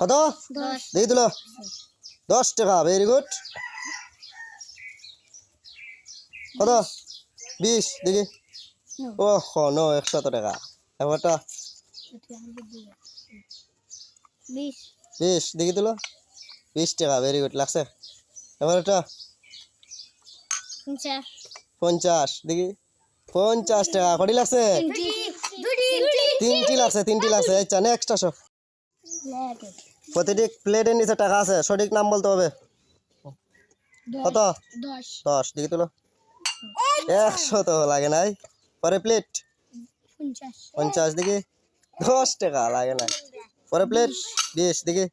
কত? দশ। দেখি তুলো। দশ টাকা ভেরি গুড কত? বিশ দেখি। ও নো একশত টাকা। এবারটা বিশ। দেখি তুলো। বিশ টাকা ভেরি গুড লাগছে। এবার পঞ্চাশ। দেখি। পঞ্চাশ টাকা কটি লাগছে? তিনটি। লাগছে তিনটি লাগছে। আচ্ছা নেক্সট আসো। প্রতিটি প্লেটের নিচে টাকা আছে সঠিক নাম বলতে হবে। কত? দশ। দেখি তুলো। একশো। তো লাগে নাই। পরে প্লেট পঞ্চাশ। দেখি দশ টাকা লাগে নাই। পরে প্লেট বিশ। দেখি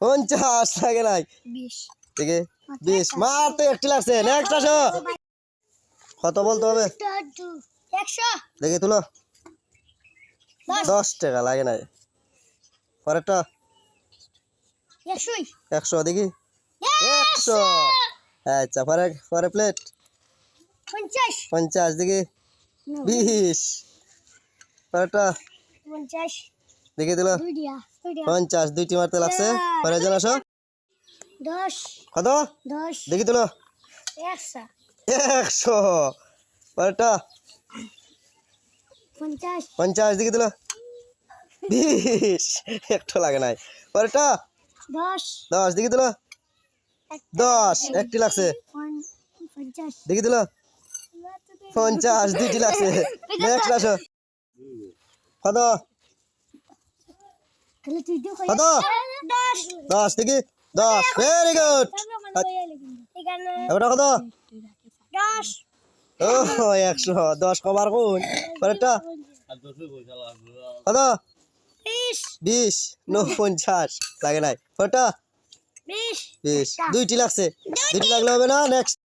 পঞ্চাশ লাগে নাই। দেখি বিশ। মার তো একটি লাগছে। নেক্সট আসো। কত বলতে হবে? দেখি তুলো। দশ টাকা লাগে নাই। পরেরটা? একশো দেখি। একশো। আচ্ছা পরে পরে প্লেট পঞ্চাশ। দেখি। বিশ। পরেরটা? দেখি দিল। পঞ্চাশ দুইটি মারতে লাগছে। পরে জন আসো। দশ। কত? দেখি তুলো একশো। পরেরটা? পঞ্চাশ। দেখি তুলো বিশ একটু লাগে নাই। পরেরটা? দশ। দেখি তুলো দশ একটি লাগছে। দেখি তুলো পঞ্চাশ দুইটি লাগছে। নেক্সট আসো। কত কত দশ। দেখি। দশ ভেরি গুড এবার কত ও একশো। দশ কমার কোন? পরেরটা? কত বিশ। বিশ নো পঞ্চাশ লাগে নাই। পরেরটা বিশ। বিশ। দুইটি লাগছে। দুইটি। লাগলে হবে না? নেক্সট